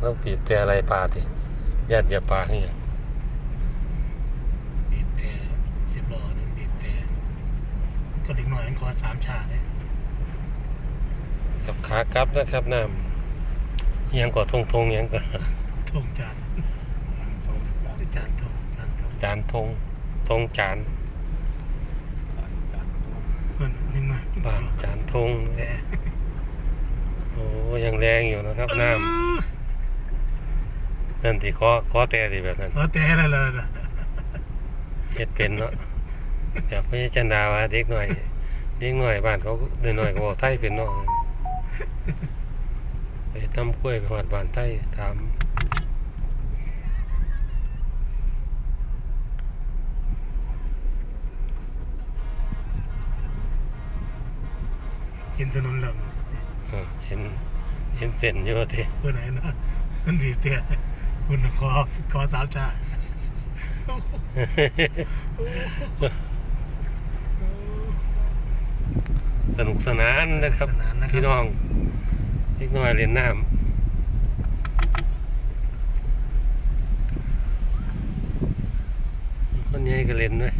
เราบีบแต่อะไรปลาติญาติอย่าปลาให้หยังบีบแต่สิบล้อหนึงบีบแต่ก็เด็กหน่อยมันขอสามชาเลยกับขากลับนะครับน้ำอิหยังก่อทงทงอิหยังก็ทงจานจานทงจานทงจานทงทงจานเพื่อนนิดหน่อยบ้านจานทงแต่ โอ้ยังแรงอยู่นะครับน้ำ นั่นที่คอคอแต่ที่แบบนั้น เออแต่อะไรล่ะเฮ็ดเป็นเนาะแบบพระจันดาว่าเด็กหน่อยเด็กหน่อยบ้านเขาเด็กหน่อยก็บอกไทยเป็นเนาะไปทำกล้วยไปหอดบ้านไทยถามเห็นถนนแล้วเออเห็นเห็นเส้นอยู่ทีเพื่อนไหนนะมันบีบแต่ คุณขอขอสามชาสนุกสนานนะครับสนานนะครับ พี่น้องเล็กน้อยเล่นน้ำคนใหญ่ก็เล่นด้วย